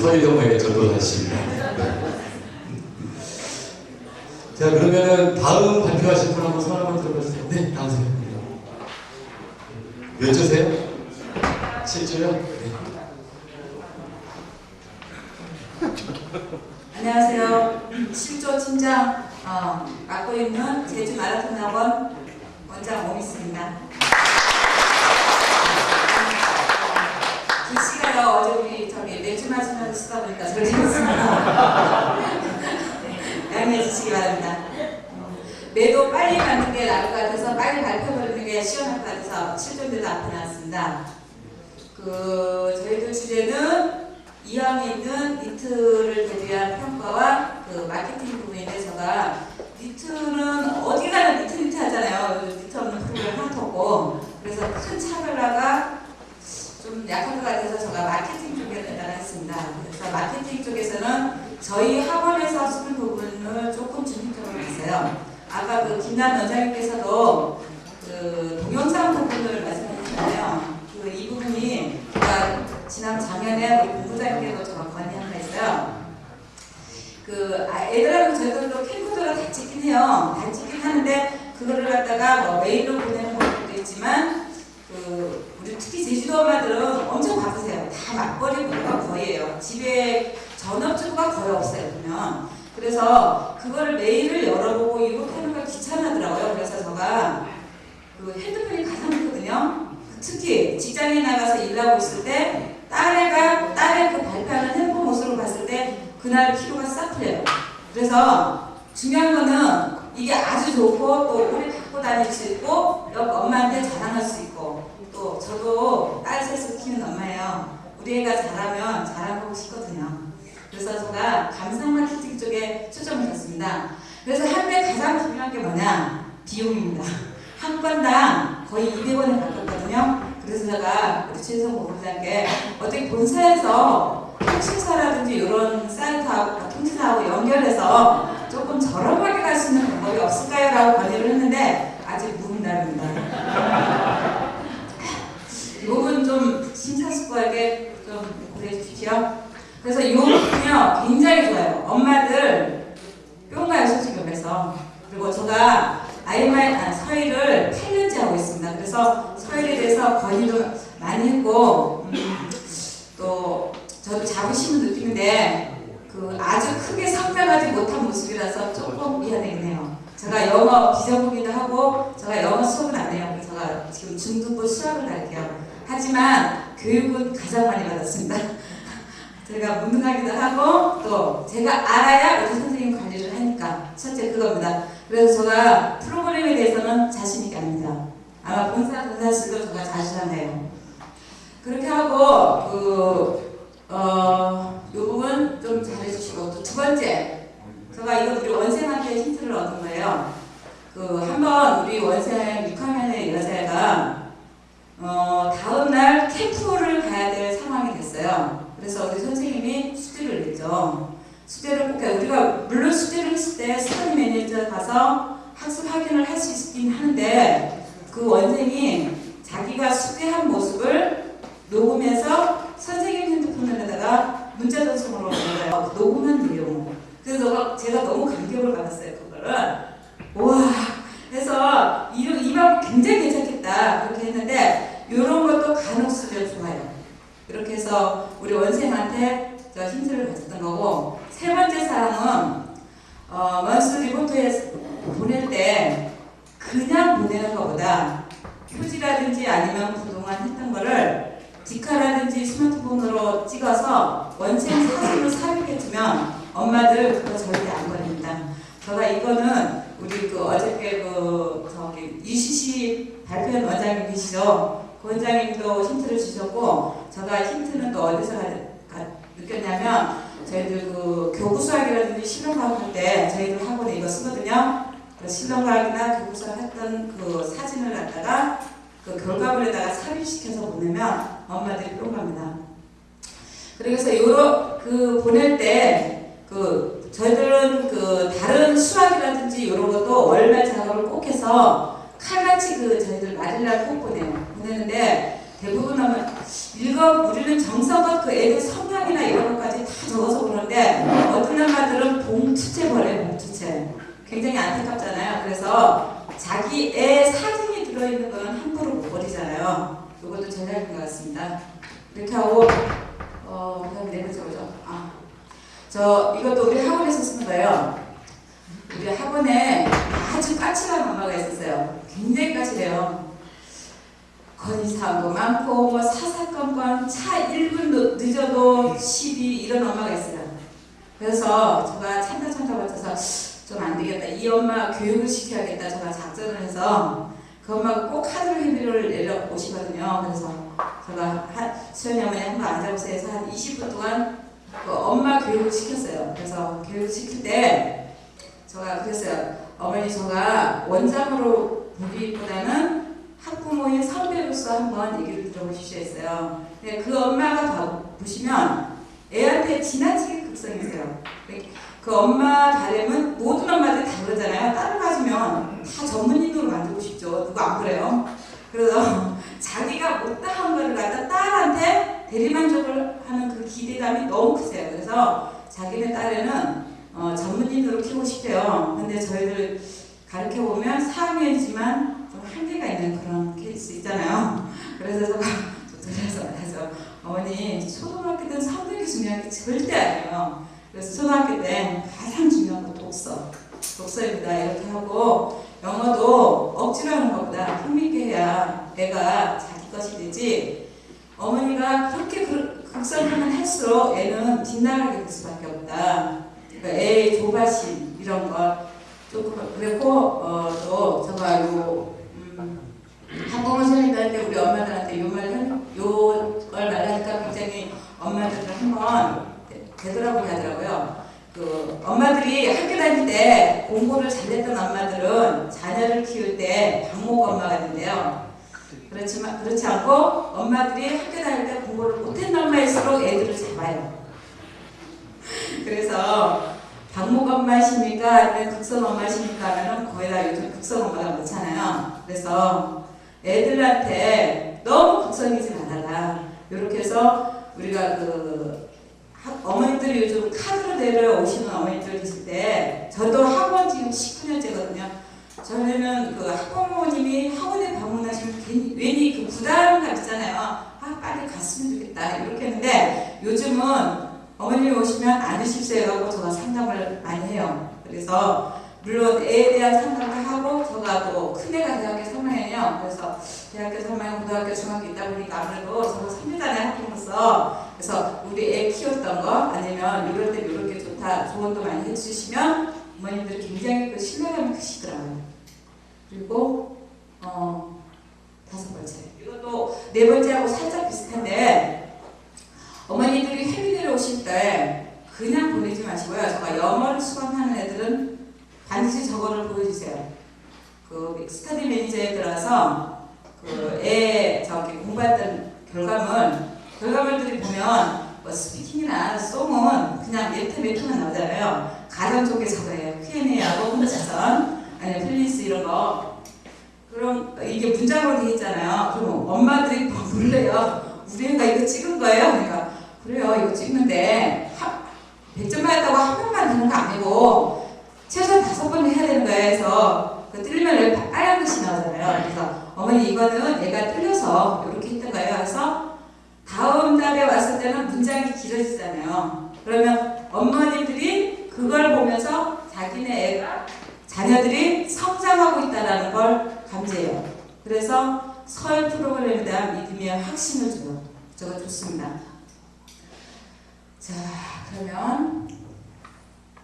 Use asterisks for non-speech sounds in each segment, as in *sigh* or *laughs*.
서희동에 전도하십니다. 네. 자 그러면은 다음 발표하실 분 한번 손 한번 들어보세요. 네, 나오세요. 몇 조세요? 7조요? 네. *laughs* 안녕하세요. 실조 팀장 어, 맡고 있는 제주 마라톤 학원 원장 오미스입니다. 기 씨가요 어제 우리 저기 맥주 마시면서 했습니다. 네, 양해해 주시기 바랍니다. 매도 빨리 가는 게 나을 것 같아서 빨리 발표해버리는 게 시원할 것 같아서 앞에 나왔습니다. 그 저희들 주제는 이왕에 있는 니트를 대비한 평가와 그 마케팅 부분인데 제가 니트는 어디 가나 니트 니트 하잖아요. 니트 없는 프로그램 하나도 없고 그래서 큰 차별화가 좀 약한 것 같아서 제가 마케팅 쪽에다가 했습니다. 그래서 마케팅 쪽에서는 저희 학원에서 쓰는 부분을 조금 중심적으로 했어요. 아까 그 김남 원장님께서도 그 동영상 부분을 말씀하셨잖아요. 그 이 부분이 제가 지난 작년에 우리 본부장님께도 제가 건의한 바 있어요. 그 아, 애들하고 저희들도 캠코더가 다 찍긴 해요. 다 찍긴 하는데 그거를 갖다가 뭐 메일로 보내는 것도 있지만 그 우리 특히 제주도 엄마들은 엄청 바쁘세요. 다 맞벌이 부부가 거의예요. 집에 전업주부가 거의 없어요. 보면 그래서 그거를 메일을 열어보고 이렇게 하는 걸 귀찮아하더라고요. 그래서 제가 그 핸드폰이 가장 좋거든요. 특히 직장에 나가서 일하고 있을 때 딸애가 딸의 그 발표하는 핸드폰 모습을 봤을 때 그날 피로가 싹 풀려요. 그래서 중요한 거는 이게 아주 좋고 또 오래 갖고 다닐 수 있고 또 엄마한테 자랑할 수 있고 또 저도 딸 셋을 키우는 엄마예요. 우리 애가 잘하면 자랑하고 싶거든요. 그래서 제가 감상 마케팅 쪽에 초점을 뒀습니다. 그래서 한때 가장 중요한 게 뭐냐? 비용입니다. 한 건당 거의 200원에 가깝거든요. 그래서 제가 우리 최성 본부장께 어떻게 본사에서 통신사라든지 이런 사이트하고 통신사하고 연결해서 조금 저렴하게 갈 수 있는 방법이 없을까요? 라고 건의를 했는데 아직 무문답입니다. 이 부분 좀 심사숙고하게 좀 고려해 주십시오. 그래서 이 부분이요 굉장히 좋아요. 엄마들 뿅가요 솔직히 그래서 그리고 제가 아이마이 아, 서희를 8년째 하고 있습니다. 그래서 서희에 대해서 건의도 많이 했고 음, 또 저도 자부심을 느끼는데 그 아주 크게 성장하지 못한 모습이라서 조금 미안하긴 해요. 제가 영어 기정부기도 하고 제가 영어 수업은 안 해요. 제가 지금 중등부 수학을 할게요. 하지만 교육은 가장 많이 받았습니다. 제가 무능하기도 하고 또 제가 알아야 우리 선생님 관리를 하니까 첫째 그겁니다. 그래서 제가 프로그램에 대해서는 자신 있게 합니다. 아마 본사 본사실도 제가 자신하네요. 그렇게 하고 그 어, 요 부분 좀 잘해주시고 또 두 번째 제가 이거 우리 원생한테 힌트를 얻은 거예요. 그 한번 우리 원생 6학년의 여자애가 어, 다음 날 캠프를 가야 될 상황이 됐어요. 그래서 우리 선생님이 수제를 냈죠. 수제를 꼭 해. 우리가 물론 수제를 했을 때 스터디 매니저 가서 학습 확인을 할 수 있긴 하는데 그 원생이 자기가 수제한 모습을 녹음해서 선생님 핸드폰에다가 문자 전송으로 보내요. *laughs* 녹음한 내용. 그래서 제가 너무 감격을 받았어요. 그거를. 와. 그래서 이, 이 방법 굉장히 괜찮겠다. 그렇게 했는데 이런 것도 간혹 쓰면 좋아요. 이렇게 해서 우리 원생한테 저 힌트를 가졌던 거고 세 번째 사항은 어, 원스 리포트에 보낼 때 그냥 보내는 것보다 표지라든지 아니면 그동안 했던 거를 디카라든지 스마트폰으로 찍어서 원생 사진을 삽입해주면 엄마들 그거 절대 안 걸립니다. 제가 이거는 우리 그 어저께 그 저기 UCC 발표한 원장님 계시죠? 그 원장님도 힌트를 주셨고 제가 힌트는 또 어디서 가- 가- 느꼈냐면 저희들 그 교구 수학이라든지 실용과학 할 때 저희들 학원에 이거 쓰거든요. 그 실용과학이나 교구 수학 했던 그 사진을 갖다가 그 결과물에다가 삽입시켜서 보내면 엄마들이 뿅 갑니다. 그래서 요러 그 보낼 때 그 저희들은 그 다른 수학이라든지 이런 것도 월말 작업을 꼭 해서 칼같이 그 저희들 말일날 꼭 보내요. 보내는데 대부분 하면 읽어 우리는 정서가 그 애들 성향이나 이런 것까지 다 적어서 보는데 어떤 엄마들은 봉투채 보내요 봉투채 굉장히 안타깝잖아요. 그래서 자기 애 사진이 들어있는 건 함부로 못 버리잖아요. 이것도 전략인 것 같습니다. 이렇게 하고 어 그다음 네 번째 오죠. 아저 이것도 우리 학원에서 쓴 거예요. 우리 학원에 아주 까칠한 엄마가 있었어요. 굉장히 까칠해요. 건의사항도 많고 뭐 사사건건 차 1분 늦- 늦어도 시비 이런 엄마가 있어요. 그래서 제가 찬다 찬다 버텨서 좀 안 되겠다. 이 엄마 교육을 시켜야겠다. 제가 작전을 해서 그 엄마가 꼭 하루 회비를 내려 오시거든요. 그래서 제가 한 수연이 어머니 한번 앉아보세요 해서 한 20분 동안 그 엄마 교육을 시켰어요. 그래서 교육을 시킬 때 제가 그랬어요. 어머니 제가 원장으로 보기보다는 학부모인 선배로서 한번 얘기를 들어보십시오 했어요. 근데 그 엄마가 봐- 보시면 애한테 지나치게 극성이세요. 그 엄마 바램은 모든 엄마들이 다 그러잖아요. 딸을 가지면 다 전문인으로 만들고 싶죠. 누구 안 그래요? 그래서 *laughs* 자기가 못다한 거를 갖다 딸한테 대리만족을 하는 그 기대감이 너무 크세요. 그래서 자기네 딸에는 어, 전문인으로 키우고 싶대요. 근데 저희들 가르쳐 보면 4학년이지만 좀 한계가 있는 그런 케이스 있잖아요. 그래서 제가 그래서 그래서 어머니 초등학교 때는 성적이 중요한 게 절대 아니에요. 그래서 초등학교 때 가장 중요한 건 독서. 독서입니다. 이렇게 하고 영어도 억지로 하는 것보다 흥미있게 해야 애가 자기 것이 되지 어머니가 그렇게 그- 극성하면 할수록 애는 뒷나가게 될 수밖에 없다. 그러니까 애의 조바심 이런 걸 조금 그랬고 어, 또 제가 요 음, 한국어 선생님한테 우리 엄마들한테 요말 요걸 말하니까 굉장히 엄마들을 한번 되- 되돌아보게 하더라고요. 그 엄마들이 학교 다닐 때 공부를 잘했던 엄마들은 자녀를 키울 때 방목 엄마가 된대요. 그렇지만 그렇지 않고 엄마들이 학교 다닐 때 공부를 못했던 엄마일수록 애들을 잡아요. *laughs* 그래서 방목 엄마십니까 아니면 극성 엄마십니까 하면은 거의 다 요즘 극성 엄마가 많잖아요. 그래서 애들한테 너무 극성이지 말아라. 이렇게 해서 우리가 그 학- 어머니들이 요즘 카드로 내려오시는 어머니들 계실 때 저도 학원 지금 19년째거든요. 전에는 그 학부모님이 학원에 방문하시면 괜히, 괜히 그 부담감 있잖아요. 아 빨리 갔으면 좋겠다 이렇게 했는데 요즘은 어머님이 오시면 안 오십시오 해갖고 제가 상담을 많이 해요. 그래서 물론 애에 대한 상담을 하고 제가 또 큰애가 대학교 3학년이요. 그래서 대학교 3학년, 고등학교, 중학교 있다 보니까 아무래도 저도 3년단의 학부모로서 그래서 우리 애 키웠던 거 아니면 이럴 때 이렇게 좋다 조언도 많이 해주시면 어머님들이 굉장히 그 신뢰감이 크시더라고요. 그리고 어 다섯 번째 이것도 네 번째하고 살짝 비슷한데 어머니들이 해외를 오실 때 그냥 보내지 마시고요. 제가 영어를 수강하는 애들은 반드시 저거를 보여주세요. 그 스터디 매니저에 들어서 그 애 저기 공부했던 결과물 결과물들이 보면 뭐 스피킹이나 송은 그냥 몇 회, 몇 회만 나오잖아요. 가장 좋게 저거예요. Q&A하고 혼자선 아니면 플리스 이런 거. 그럼 이게 문장으로 돼 있잖아요. 그럼 엄마들이 막 놀래요. 우리 애가 이거 찍은 거예요? 그러니까 그래요. 이거 찍는데 한 100점 받았다고 한 번만 되는 거 아니고 최소한 다섯 번은 해야 되는 거예요. 그래서 그 틀리면 여기 빨간 글씨 나오잖아요. 그래서 어머니 이거는 얘가 틀려서 이렇게 했던 거예요. 그래서 다음 달에 왔을 때는 문장이 길어지잖아요. 그러면 어머니들이 그걸 보면서 자기네 애가 자녀들이 성장하고 있다는 걸 감지해요. 그래서 설 프로그램에 대한 믿음의 확신을 줘요. 저거 좋습니다. 자, 그러면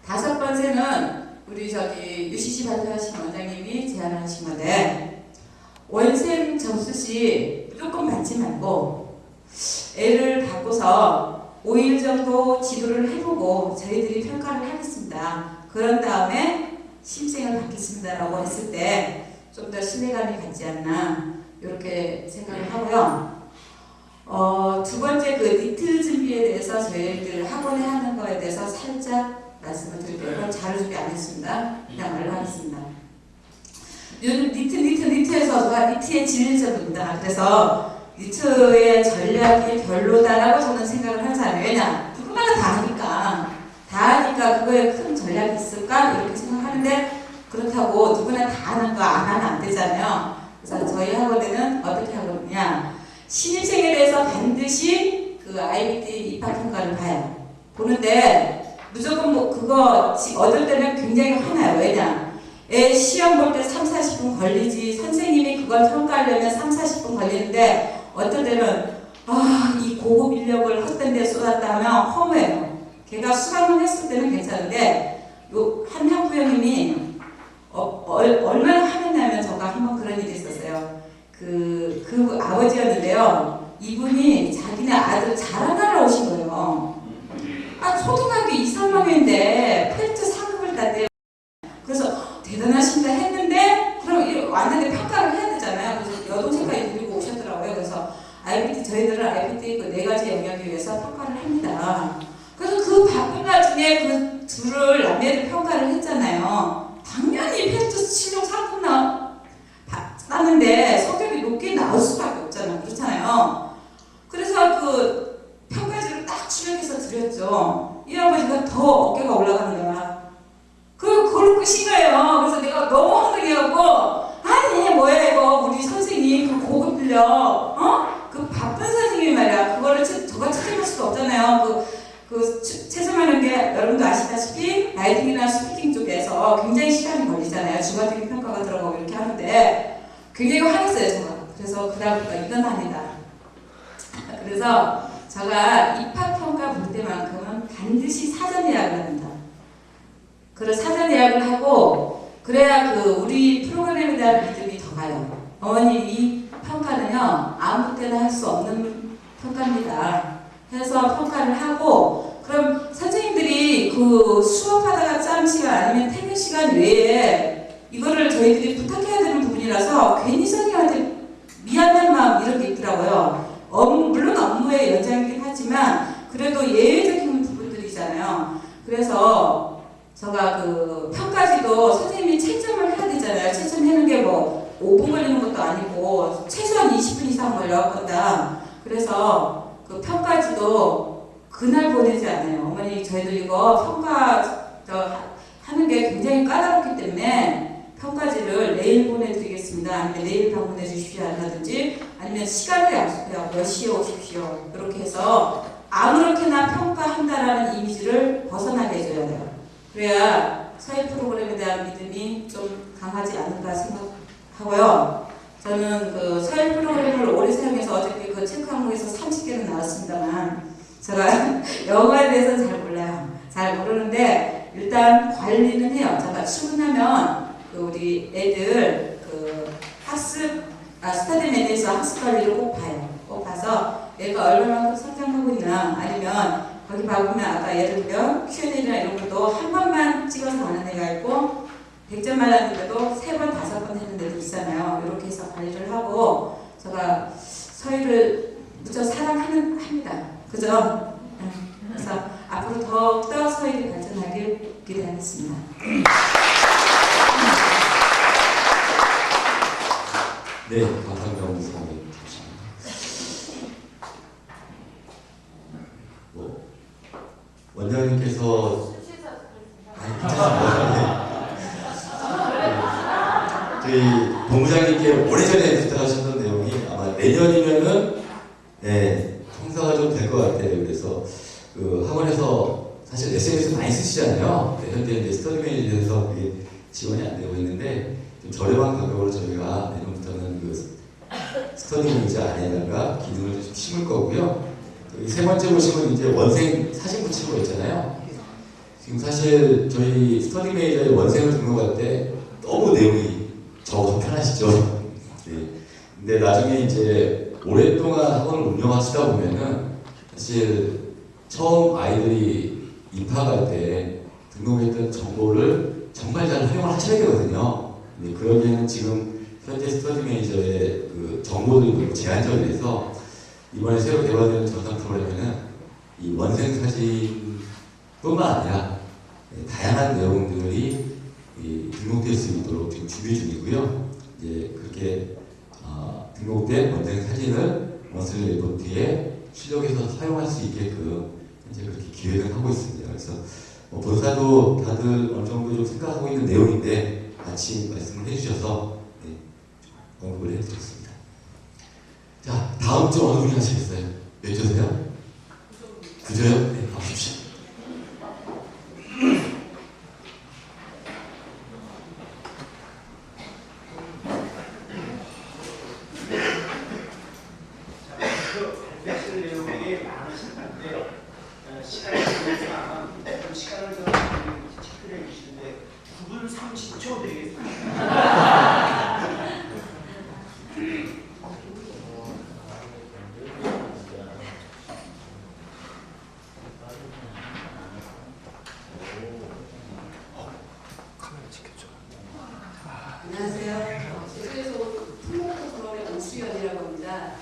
다섯 번째는 우리 저기 UCC 발표하신 원장님이 제안하신 건데 원생 접수시 무조건 받지 말고 애를 갖고서 5일 정도 지도를 해보고 저희들이 평가를 하겠습니다. 그런 다음에 신생을 받겠습니다라고 했을 때 좀 더 신뢰감이 갖지 않나 이렇게 생각을 하고요. 어, 두 번째 그 니트 준비에 대해서 저희들 학원에 하는 거에 대해서 살짝 말씀을 드릴게요. 그건 자료 준비 안 했습니다. 그냥 말로 하겠습니다. 요즘 니트, 니트, 니트에서 제가 니트의 진리점입니다. 그래서 니트의 전략이 별로다라고 저는 사람이에요. 왜냐? 누구나 다 하니까. 다 하니까 그거에 큰 전략이 있을까? 이렇게 생각하는데 누구나 다 아는 거 안 하면 안 되잖아요. 그래서 저희 학원에는 어떻게 하거든요. 신입생에 대해서 반드시 그 IBT 입학 평가를 봐요. 보는데 무조건 뭐 그거 지- 얻을 때는 굉장히 화나요. 왜냐? 애 시험 볼 때 3, 40분 걸리지 선생님이 그걸 평가하려면 3, 40분 걸리는데 어떨 때는 아, 이 고급 인력을 헛된 데 쏟았다 하면 허무해요. 걔가 수강을 했을 때는 괜찮은데 요 한 학부형님이 어, 얼, 얼마나 화냈냐면 저가 한번 그런 일이 있었어요. 그, 그 아버지였는데요. 이분이 자기네 아들 자랑하러 오신 거예요. 아, 초등학교 2, 3학년인데 펠트 상급을 땄대요. 그래서 대단하신다 했는데 그럼 이- 왔는데 평가를 해야 되잖아요. 그래서 여동생까지 데리고 오셨더라고요. 그래서 IBT 저희들은 IBT 그 네 가지 영역에 의해서 평가를 합니다. 그래서 그 바쁜 와중에 그 둘을 남매를 평가를 했잖아요. 당연히 펠트 실력 상급 나 땄는데 성적이 높게 나올 수밖에 없잖아요. 그렇잖아요. 그래서 그 평가지를 딱 출력해서 드렸죠. 이 아버지가 더 어깨가 올라가는 거야. 그, 그걸 끝인 거예요. 그래서 내가 너무 황당해갖고, 아니, 뭐야, 이거, 우리 선생님, 그 고급 인력, 어? 그 바쁜 선생님이 말이야. 그거를 채, 저가 책임할 수가 없잖아요. 그, 그, 채- 채점하는 게, 여러분도 아시다시피, 라이팅이나 스피킹 쪽에서 굉장히 시간이 걸리잖아요. 주관적인 평가가 들어가고 이렇게 하는데, 굉장히 화냈어요, 제가. 그래서 그다음부터 이건 아니다. 그래서 제가 입학평가 볼 때만큼은 반드시 사전 예약을 합니다. 그래 사전 예약을 하고 그래야 그 우리 프로그램에 대한 믿음이 더 가요. 어머니 이 평가는요 아무 때나 할 수 없는 평가입니다. 해서 평가를 하고 그럼 선생님들이 그 수업하다가 짬 시간 아니면 퇴근 시간 외에 이거를 저희들이 부탁해야 되는 부분이라서 괜히 선생님한테 미안한 마음 이런 게 있더라고요. 업- 물론 업무의 연장이긴 하지만 그래도 예외적인 부분들이잖아요. 그래서 제가 그 평가지도 선생님이 채점을 해야 되잖아요. 채점하는 게 뭐 5분 걸리는 것도 아니고 최소한 20분 이상 걸려 건다. 그래서 그 평가지도 그날 보내지 않아요. 어머니 저희들 이거 평가 하는 게 굉장히 까다롭기 때문에 평가지를 내일 보내드리겠습니다. 아니면 내일 방문해 주십시오. 하든지 아니면 시간을 약속해요. 몇 시에 오십시오. 이렇게 해서 아무렇게나 평가한다라는 이미지를 벗어나게 해줘야 돼요. 그래야 사회 프로그램에 대한 믿음이 좀 강하지 않을까 생각하고요. 저는 그 사회 프로그램을 오래 사용해서 어저께 그 체크 항목에서 30개는 나왔습니다만 제가 *laughs* 영어에 대해서는 잘 몰라요. 잘 모르는데 일단 관리는 해요. 제가 출근하면 그 우리 애들 그 학습 아 스터디 매니저 학습 관리를 꼭 봐요. 꼭 봐서 내가 얼마만큼 성장하고 있나 아니면 거기 봐보면 아까 예를 들면 Q&A나 이런 것도 한 번만 찍어서 가는 애가 있고 100점 맞았는데도 세 번, 다섯 번 했는 데도 있잖아요. 이렇게 해서 관리를 하고 제가 서희를 무척 사랑하는 합니다. 그죠? 네. 그래서 앞으로 더욱더 서희를 발전하길 기대하겠습니다. 네, 감사합니다, 우리 뭐, 원장님께서 아니, 괜찮습니다. 네. 저희 본부장님께 오래전에 부탁하셨던 내용이 아마 내년이면은 네, 성사가 좀 될 것 같아요. 그래서 그 학원에서 사실 SNS 많이 쓰시잖아요. 네, 현재 이제 스터디 매니저에서 그게 지원이 안 되고 있는데 좀 저렴한 가격으로 저희가 내년부터는 그 스터디 매니저 안에다가 기능을 좀 심을 거고요. 그세 번째 보시면 이제 원생 사진 붙이는 거 있잖아요. 지금 사실 저희 스터디 매니저의 원생을 등록할 때 너무 내용이 적어서 편하시죠. 네. 근데 나중에 이제 오랫동안 학원을 운영하시다 보면은 사실 처음 아이들이 입학할 때 등록했던 정보를 정말 잘 활용을 하셔야 되거든요. 근데 그러기에는 지금 현재 스터디 매니저의 그 정보들이 너무 제한적이라서 이번에 새로 개발되는 전산 프로그램에는 이 원생 사진뿐만 아니라 네, 다양한 내용들이 이 등록될 수 있도록 지금 준비 중이고요. 이제 그렇게 어, 등록된 원생 사진을 원슬 레포트에 출력해서 사용할 수 있게끔 이제 그렇게 기획을 하고 있습니다. 그래서 뭐 본사도 다들 어느 정도 좀 생각하고 있는 내용인데 마치 말씀을 해주셔서 네, 언급을 해드렸습니다. 자, 다음 주 어느 분이 하시겠어요? 몇 조세요? 그저요? 네, 박수 주시죠. 그 어, 시간을 좀 체크해 주시는데 9분 30초 드리겠습니다. 안녕하세요. 제주에서 풍목호 그룹의 오수연이라고 합니다.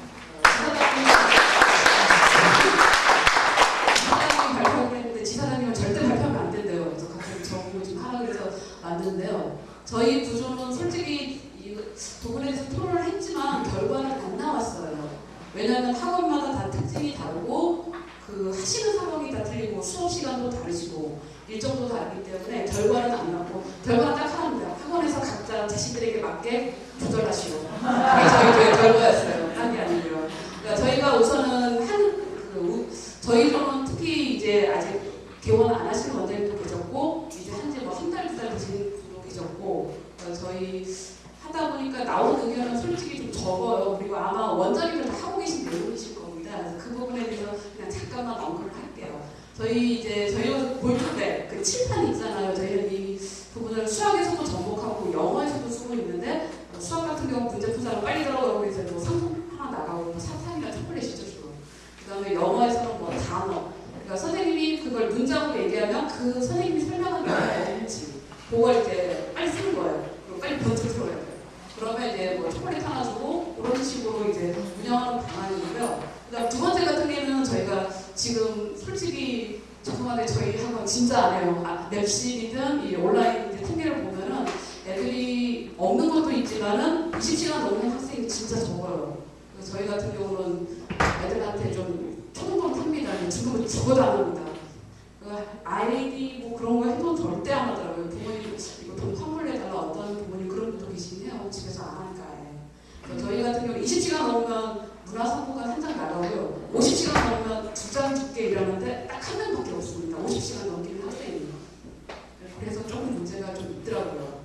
지사장님 발표를 했는데 지사장님은 절대 발표하면 안 된대요. 그래서 갑자기 저보고 좀 하라 그래서 만드는데요. 저희 구조는 솔직히 이 도군에서 토론을 했지만 결과는 안 나왔어요. 왜냐하면 학원마다 다 특징이 다르고 그 하시는 상황이 다 틀리고 수업 시간도 다르시고 다르기 때문에 결과는 안 나고 결과는 딱 하나입니다. 학원에서 각자 자신들에게 맞게 조절하시고 그게 저희의 결과였어요. 딴게 아니고요. 그러니까 저희가 우선은 한 그 저희로는 특히 이제 아직 개원 안 하신 원장님도 계셨고 이제 한지 뭐한 달두달 되신 분도 계셨고 그러니까 저희 하다 보니까 나온 의견은 솔직히 좀 적어요. 그리고 아마 원장님들 다 하고 계신 내용이실 겁니다. 그래서 그 부분에 대해서 그냥 잠깐만 언급을 할게요. 저희 이제 저희가 볼 때 그 칠판 있잖아요. 저희는 이 부분을 수학에서도 접목하고 영어에서도 쓰고 있는데 뭐 수학 같은 경우 문제 푸자로 빨리 들어가고 이제 뭐 상품 하나 나가고 뭐 사탕이나 초콜릿이죠 주로. 그다음에 영어에서는 뭐 단어. 그러니까 선생님이 그걸 문장으로 얘기하면 그 선생님이 설명한 게 뭔지 그걸 이제 빨리 쓰는 거예요. 그리고 빨리 번쩍 들어야 돼요. 그러면 이제 뭐 초콜릿 하나 주고 그런 식으로 이제 운영하는 방안이고요. 그다음 두 번째 같은 경우는 저희가 지금 솔직히 죄송한데 저희 학원 진짜 안 해요. 아, 랩실이든 이 온라인 이제 통계를 보면은 애들이 없는 것도 있지만은 20시간 넘는 학생이 진짜 적어요. 그래서 저희 같은 경우는 애들한테 좀 초등부터 합니다. 지금은 적어도 안 합니다. 그 아이디 뭐 그런 거 해도 절대 안 하더라고요. 부모님 이거 돈 환불해달라 어떤 부모님 그런 분도 계시긴 해요. 집에서 안 하니까. 예. 저희 같은 경우 20시간 넘으면 문화상품관 한 장 나가고요. 50시간 넘으면 두장 줄게 이러는데 딱 한 명밖에 없습니다. 50시간 넘기는 학생이. 그래서 조금 문제가 좀 있더라고요.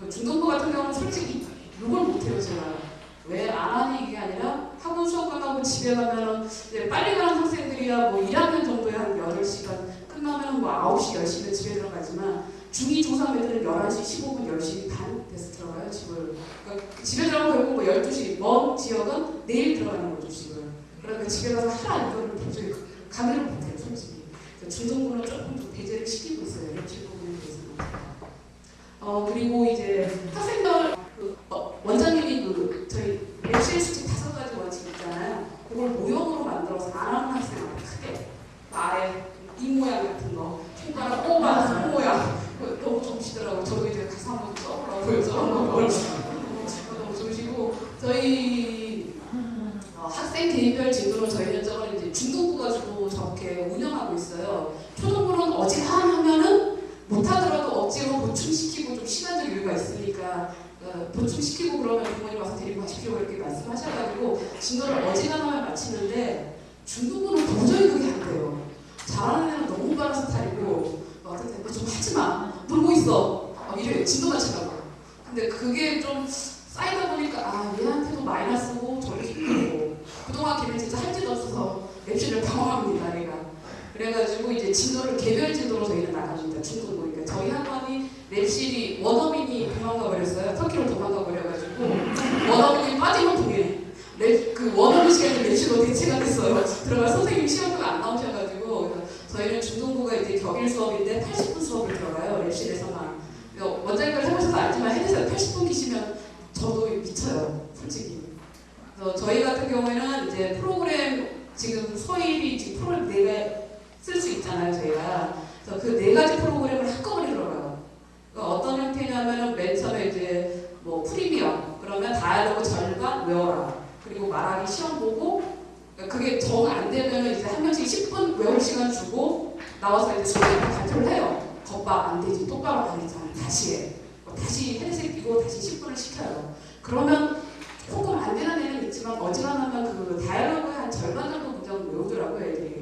그 중등부 같은 경우는 솔직히 욕을 못해요 제가. 왜안 하니 이게 아니라 학원 수업 끝나고 집에 가면은 이제 빨리 가는 학생들이야 뭐 1학년 정도에 한 8시간 끝나면은 뭐 9시 10시면 집에 들어가지만 중2 중3 애들은 11시 15분 10시 반 돼서 들어가요 집을. 그러니까 집에 들어가면 결국 뭐 12시 먼 지역은 내일 들어가는 거죠 집을. 그러니까 집에 가서 하라 이거를 도저히 가면을 못해요 솔직히. 중등부는 조금 더 배제를 시키고 있어요 랩실 부분에 대해서는. 어 그리고 이제 학생들 그 어, 원장님이 그 저희 랩실 수칙 다섯 가지 원칙 있잖아요 그걸 모형으로 만들어서 안 하는 학생한테 크게 아예 이 모양 같은 거 손가락 뽑아서 손 모양 그거 너무 좋으시더라고요 저도 이제 가서 한번 써보라고요 저런 걸 너무 좋으시고 저희 어, 학생 개인별 진도로 저희는 저걸 이제 중등부가 주로 저렇게 운영하고 있어요 초등부는 어지간하면은 못하더라도 억지로 보충시키고 좀 시간적 여유가 있으니까 어, 보충시키고 그러면 부모님 와서 데리고 가십시오 이렇게 말씀하셔가지고 진도를 어지간하면 마치는데 중등부는 도저히 그게 안 돼요. 잘하는 애는 너무 빠른 스타일이고 막 어떤 때 좀 하지마. 놀고 있어. 막 이래요 진도 맞추라고 근데 그게 좀 쌓이다 보니까 아 얘한테도 마이너스고 저도 힘들고. 그동안 걔는 진짜 할짓 없어서 랩실을 방황합니다 얘가. 그래가지고 이제 진도를 개별 진도로 저희는 나갑니다 중등부 그러니까. 저희 학원이 랩실이 원어민이 도망가 버렸어요. 터키로 도망가 버려가지고 원어민이 빠지면 동해. 랩, 그 원어민 시간에 랩실로 대체가 됐어요. 들어갈 선생님 시험도 안 그래서 저희는 중등부가 이제 격일 수업인데 80분 수업을 들어가요 랩실에서만 원장님들 해보셔서 알지만 헤드셋 80분 기시면 저도 미쳐요 솔직히. 그래서 저희 같은 경우에는 이제 프로그램 지금 서일이 지금 프로그램 네개 쓸수 있잖아요 저희가. 그래서 그 네 가지 프로그램을 한꺼번에 들어가요. 그러니까 어떤 형태냐면은 맨 처음에 이제 뭐 프리미엄 그러면 다이얼로그 절반 외워라. 그리고 말하기 시험 보고 그러니까 그게 정 안 되면은 이제 한 명씩 10분 외울 시간 주고 나와서 이제 수업을 발표를 해요 겁봐 안 되지 똑바로 안 했잖아 다시 해 어, 다시 헤드셋 끼고 다시 10분을 시켜요. 그러면 조금 안 되는 애는 있지만 어지간하면 그 다이얼로그의 한 절반 정도 문장을 외우더라고요 애들이.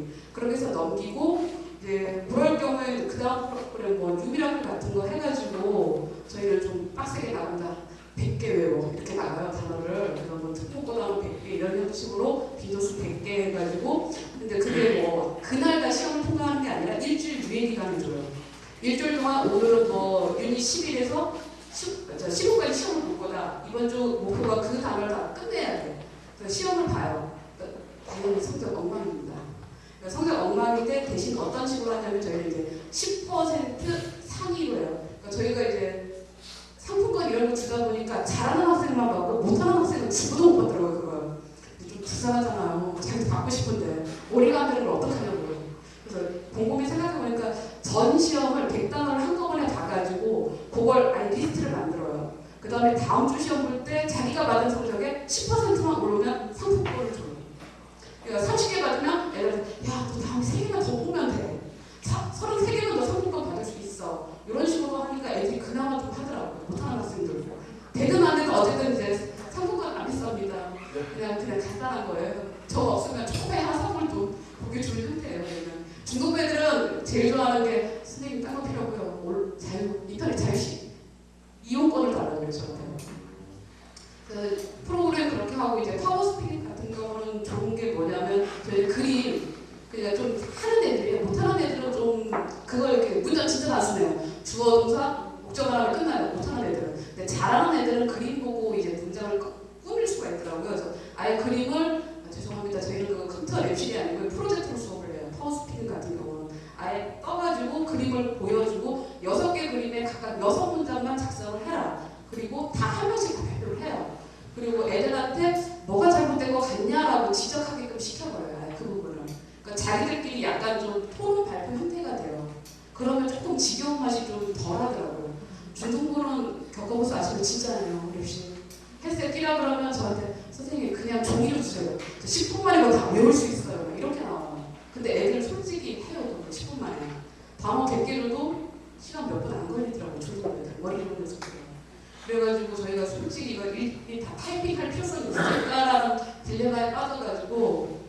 해서 넘기고 이제 그럴 경우에 그 다음 프로그램 뭐 유미라클 같은 거 해가지고 저희는 좀 빡세게 나간다. 100개 외워 이렇게 나가요 단어를. 그런 뭐 특목고단어 100개 이런 형식으로 비도수 100개 해가지고. 근데 그게 뭐 그날 다 시험을 통과하는 게 아니라 일주일 유예 기간을 줘요. 일주일 동안 오늘은 뭐 유닛 10일에서 15까지 시험을 볼 거다. 이번 주 목표가 그 단어를 다 끝내야 돼. 그래서 시험을 봐요. 그러니까 당연히 성적 엉망입니다. 그러니까 성적 엉망인데 대신 어떤 식으로 하냐면 저희는 이제 10% 상위로 해요. 그러니까 저희가 이제 상품권 이런 거 주다 보니까 잘하는 학생만 받고 못하는 학생은 죽어도 못 받더라고요 그걸 근데 좀 불쌍하잖아요 자기도 받고 싶은데 오리가 안 되는 걸 어떡하냐고요 그래서 곰곰이 생각해보니까 전 시험을 100단어를 한꺼번에 다 가지고 그걸 아예 리스트를 만들어요 그 다음에 다음 주 시험 볼 때 자기가 받은 성적에 10%만 오르면 상품권을 줘요 그러니까 30개 받으면 애들 야너 다음에 3개만 더 보면 돼 사- 33개만 더 상품권 받을 수 있어 이런 식으로 하니까 애들이 그나마 좀 하더라고요. 못하는 학생들. 되든 안 되든 어쨌든 이제 상품권 안 비쌉니다. 그냥 그냥 간단한 거예요. 저 없으면 초코에 한 선물도 고개 줄 형태예요. 그러면 중국 애들은 제일 좋아하는 게 선생님 딴거 필요 없고요. 올 자유 인터넷 자유시 이용권을 달라고 그래요 저한테. 그 프로그램 그렇게 하고 이제 파워 스피릿 같은 경우는 좋은 게 뭐냐면 저희 그림 그러니까 좀 하는 애들이 못하는 애들은 좀 그걸 이렇게 문장 진짜 다 쓰네요. 주어 동사 하면 끝나요. 못하는 애들은. 근데 잘하는 애들은 그림 보고 이제 문장을 꾸- 꾸밀 수가 있더라고요. 그래서 아예 그림을 아, 죄송합니다. 저희는 그 컴퓨터 랩실이 아니고 프로젝트로 수업을 해요. 파워스피드 같은 경우는 아예 떠가지고 그림을 보여주고 여섯 개 그림에 각각 여섯 문장만 작성을 해라. 그리고 다 한 명씩 다 발표를 해요. 그리고 애들한테 뭐가 잘못된 거 같냐라고 지적하게끔 시켜버려요. 아예 그 부분을. 그러니까 자기들끼리 약간 좀 토론 발표 형태가 돼요. 그러면 조금 지겨운 맛이 좀 덜하더라고요. 중등부는 겪어보서 아시면 진짜예요. 역시 헬스에 끼라 그러면 저한테 선생님 그냥 종이로 주세요. 10분 만에 그거 다 외울 수 있어요. 막 이렇게 나와요. 근데 애들 솔직히 해요. 그거 10분 만에. 단어 100개로도 시간 몇 분 안 걸리더라고요. 중등부 애들. 머리 좋은 녀석들. 그래가지고 저희가 솔직히 이걸 일일이 다 타이핑할 필요성이 있을까라는 딜레마에 빠져가지고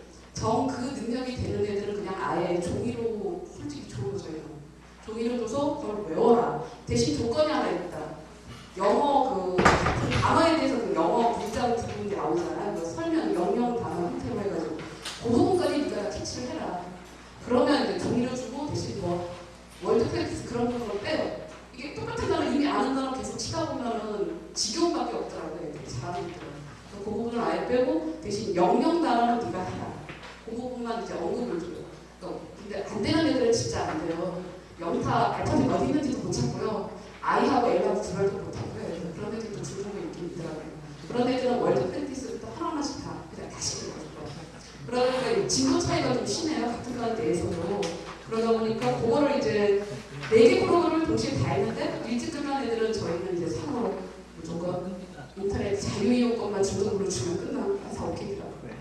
정 그 능력이 되는 애들은 그냥 아예 종이로 솔직히 줘요 저희는 종이로 줘서 그걸 외워라. 대신 조건이 하나 있다. 영어 그 단어에 대해서 그 영어 문장 부분이 나오잖아요. 그 설명 영영 단어 형태로 해가지고 그 부분까지 네가 캐치를 해라. 그러면 이제 종이로 주고 대신 뭐 월드 프랙티스 그런 부분을 빼요. 이게 똑같은 단어 이미 아는 단어 계속 치다 보면은 지겨움밖에 없더라고요. 잘하는 그래서 그 부분을 아예 빼고 대신 영영 단어는 네가 해라 그 부분만 이제 언급을 줘요. 또 근데 안 되는 애들은 진짜 안 돼요. 영타 알파벳 어디 있는지도 못 찾고요. I하고 L하고 구별도 못 하고요. 그런 애들도 중국에 있긴 있더라고요. 그런 애들은 월드 프랙티스부터 하나하나씩 다 그냥 다시 배워줘요. 그러니까 진도 차이가 좀 심해요. 같은 관 내에서도. 그러다 보니까 그거를 이제 네 개 프로그램을 동시에 다 했는데 일찍 끝난 애들은 저희는 이제 3으로 무조건 인터넷 자유이용권만 중등부로 주면 끝나. 다 오케이더라고요.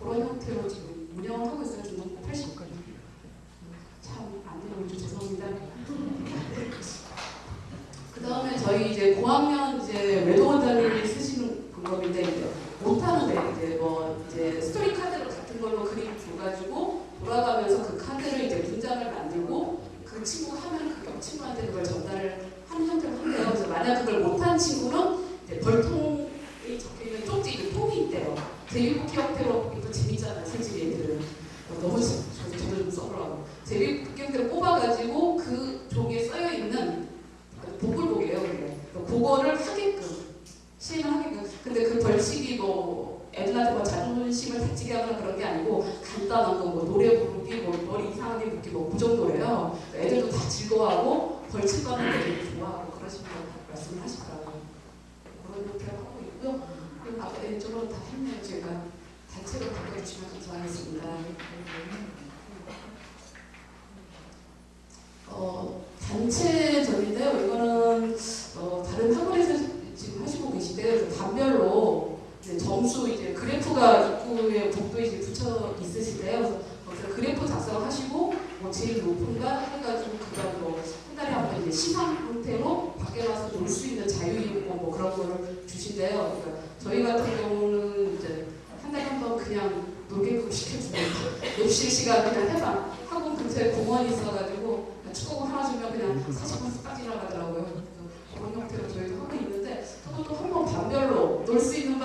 그런 형태로 지금 운영을 하고 있어요. 중등부 80까지. 참안 좀 죄송합니다. 그 다음에 저희 이제 고학년 이제 외도 원장님이 쓰시는 방법인데 이제 못하는 애 이제 뭐 이제 스토리 카드 같은 걸로 그림 줘가지고 돌아가면서 그 카드를 이제 문장을 만들고 그 친구가 하면 그 친구한테 그걸 전달을 하는 형태로 한대요. 그래서 만약 그걸 못한 친구는 벌통이 적혀 있는 쪽지 그 통이 있대요. 제비뽑기 형태로 이거 재밌잖아요. 솔직히 얘들은 어, 너무 저도 좀 써보라고 형태로 뽑아가지고 그 종이에 써여 있는 복불복이에요. 그게 그거를 하게끔 시행을 하게끔. 근데 그 벌칙이 뭐 애들한테 뭐 자존심을 다치게 하거나 그런 게 아니고 간단한 거 뭐 노래 부르기 뭐 머리 이상하게 묶기 뭐 그 정도예요. 애들도 다 즐거워하고 벌칙 받는 거 되게 좋아하고 그러신다고 말씀을 하시더라고요. 그런 형태로 하고 있고요.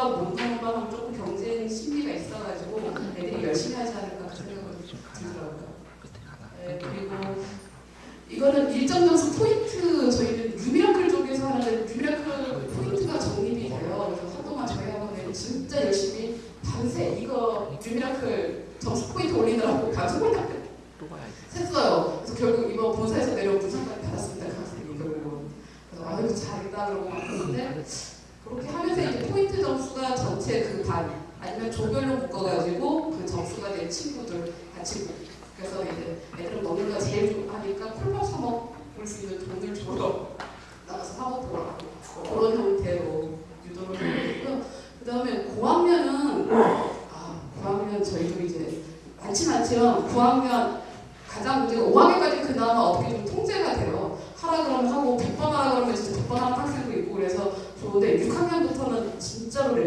문공부하고 조금 경쟁 심리가 있어가지고 애들이 열심히 하지 않을까 생각을 들더라고요. 네, 그리고 이거는 일정 점수 포인트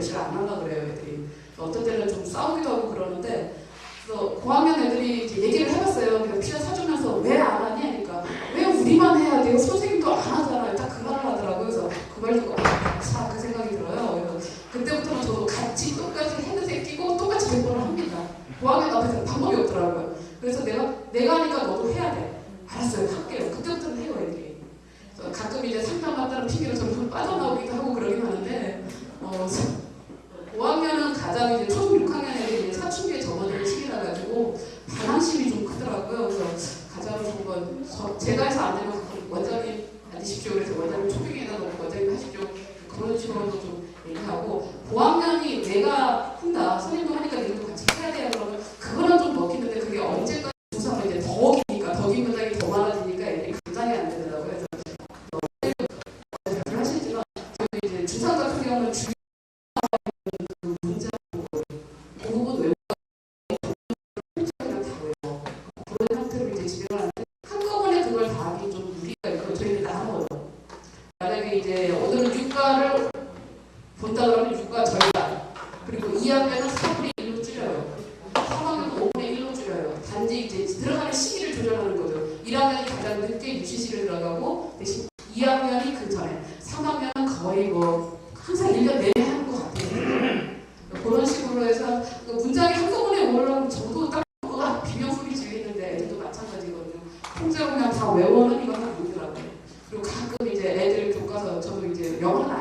잘 안 한다 그래요. Você lembra Señor